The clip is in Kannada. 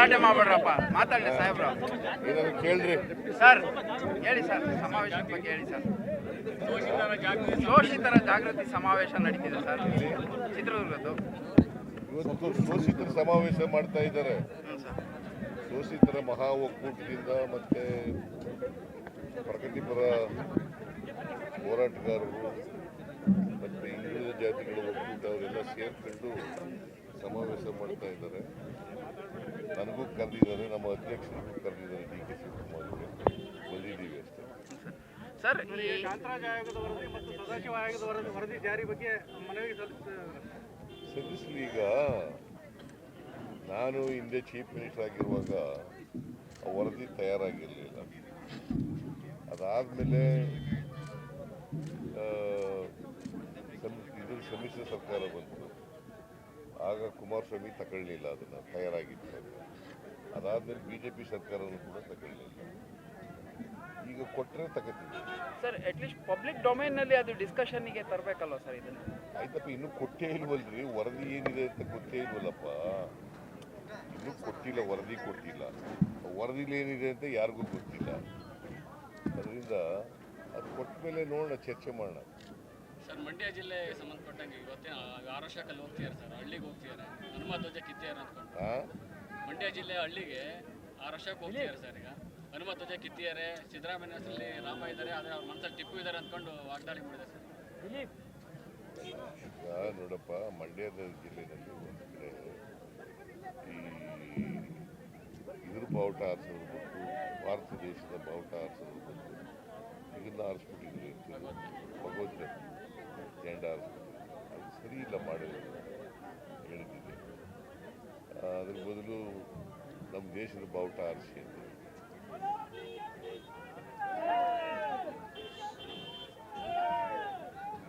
ಗಲಾಟೆ ಮಾಡ್ಬೇಡ್ರಪ್ಪ. ಮಾತಾಡಿ ಸಾಹೇಬ್ರ. ಏನಾದ್ರು ಕೇಳ್ರಿ. ಸರ್ ಹೇಳಿ ಸರ್ ಸಮಾವೇಶದ ಬಗ್ಗೆ ಹೇಳಿ ಸರ್. ಶೋಷಿತರ ಜಾಗೃತಿ ಸಮಾವೇಶ ನಡೀತಿದೆ ಸರ್. ಚಿತ್ರದುರ್ಗದ್ದು. ಇವತ್ತು ಶೋಷಿತರ ಸಮಾವೇಶ ಮಾಡ್ತಾ ಇದ್ದಾರೆ. ಸರ್ ಶೋಷಿತರ ಮಹಾ ಒಕ್ಕೂಟದಿಂದ ಮತ್ತೆ ಪ್ರಗತಿಪರ ಹೋರಾಟಗಾರರು ಮತ್ತೆ ಹಿಂದುಳಿದ ಜಾತಿಗಳ ಒಕ್ಕೂಟ ಅವರೆಲ್ಲ ಸೇರ್ಕೊಂಡು ಸಮಾವೇಶ ಮಾಡ್ತಾ ಇದ್ದಾರೆ. ನನಗೂ ಕರೆದಿದ್ದಾರೆ ನಮ್ಮ ಅಧ್ಯಕ್ಷರಿಗೂ ಕರೆದಿದ್ದಾರೆ ಡಿ ಕೆ ಶಿವಕುಮಾರ್ ಬಂದಿದ್ದೀವಿ ಅಷ್ಟೇ. ಸರ್ ಈ ಕಾಂತರಾಜ್ ಆಯೋಗದ ವರದಿ ಮತ್ತು ಸದಾಶಿವ ಆಯೋಗದ ವರದಿ ವರದಿ ಜಾರಿ ಬಗ್ಗೆ ಮನವಿ ಸಲ್ಲಿಸಲಿ ಈಗ. ನಾನು ಹಿಂದೆ ಚೀಫ್ ಮಿನಿಸ್ಟರ್ ಆಗಿರುವಾಗ ಆ ವರದಿ ತಯಾರಾಗಿರಲಿಲ್ಲ. ಅದಾದಮೇಲೆ ಇದ್ರ ಸಮ್ಮಿಶ್ರ ಸರ್ಕಾರ ಬಂತು. ಆಗ ಕುಮಾರಸ್ವಾಮಿ ತಗೊಳ್ಳಿಲ್ಲ ಅದನ್ನು ತಯಾರಾಗಿತ್ತು ಅದು. ಅದಾದ್ಮೇಲೆ ಬಿ ಜೆ ಪಿ ಸರ್ಕಾರನೂ ಕೂಡ ತಗೊಳ್ಳಿಲ್ಲ. ಈಗ ಕೊಟ್ಟರೆ ತಗೋತೀವಿ ಸರ್ ಅಟ್ಲೀಸ್ಟ್ ಪಬ್ಲಿಕ್ ಡೊಮೈನ್ನಲ್ಲಿ ಅದು ಡಿಸ್ಕಷನ್ನಿಗೆ ತರಬೇಕಲ್ವ ಸರ್ ಇದನ್ನು? ಆಯ್ತಪ್ಪ ಇನ್ನೂ ಕೊಟ್ಟೇ ಇಲ್ವಲ್ರಿ? ವರದಿ ಏನಿದೆ ಅಂತ ಗೊತ್ತೇ ಇಲ್ವಲ್ಲಪ್ಪ? ಇನ್ನೂ ಕೊಟ್ಟಿಲ್ಲ ವರದಿ ಕೊಟ್ಟಿಲ್ಲ. ವರದಿಲಿ ಏನಿದೆ ಅಂತ ಯಾರಿಗೂ ಗೊತ್ತಿಲ್ಲ. ಅದರಿಂದ ಅದು ಕೊಟ್ಟ ಮೇಲೆ ನೋಡೋಣ ಚರ್ಚೆ ಮಾಡೋಣ. ಸರ್ ಮಂಡ್ಯ ಜಿಲ್ಲೆ ಸಂಬಂಧಪಟ್ಟಂಗೆ ಇವತ್ತೇ ಆರು ವರ್ಷಕ್ಕಲ್ಲಿ ಹೋಗ್ತಿದ್ದಾರೆ ಸರ್. ಹಳ್ಳಿಗೆ ಹೋಗ್ತಿದ್ದಾರೆ. ಹನುಮ ಧ್ವಜ ಕಿತ್ತಿದ್ದಾರೆ ಅಂದ್ಕೊಂಡು. ಮಂಡ್ಯ ಜಿಲ್ಲೆ ಹಳ್ಳಿಗೆ ಆರು ವರ್ಷಕ್ಕೆ ಹೋಗ್ತಿದ್ದಾರೆ ಸರ್ ಈಗ. ಹನುಮ ಧ್ವಜ ಕಿತ್ತಿದ್ದಾರೆ ಸಿದ್ದರಾಮಯ್ಯ ಹೆಸರಲ್ಲಿ ರಾಮ ಇದ್ದಾರೆ. ಆದರೆ ಅವ್ರ ಮನಸ್ಸಲ್ಲಿ ಟಿಪ್ಪು ಇದ್ದಾರೆ ಅಂದ್ಕೊಂಡು ವಾಗ್ದಾಳಿ ಮಾಡಿದೆ ಸರ್. ಈಗ ನೋಡಪ್ಪ ಮಂಡ್ಯದ ಜಿಲ್ಲೆಯಲ್ಲಿ ಒಂದು ಕಡೆ ಈ ಇದ್ರ ಬಾವುಟ ಆರಿಸೋದು ಬಂತು ಭಾರತ ದೇಶದ ಬಾವುಟ ಆರಿಸೋದು ಬಂತು ಇದನ್ನ ಆರಿಸ್ಬಿಟ್ಟಿದ್ರು ಭಗವದ್ಗೀತೆ ಪ್ರಯತ್ನ ಮಾಡಿದೆ ಹೇಳಿದ್ದೀನಿ ಅದ್ರ ಬದಲು ನಮ್ಮ ದೇಶದ ಬಾವುಟ ಆರಿಸಿ ಅಂತ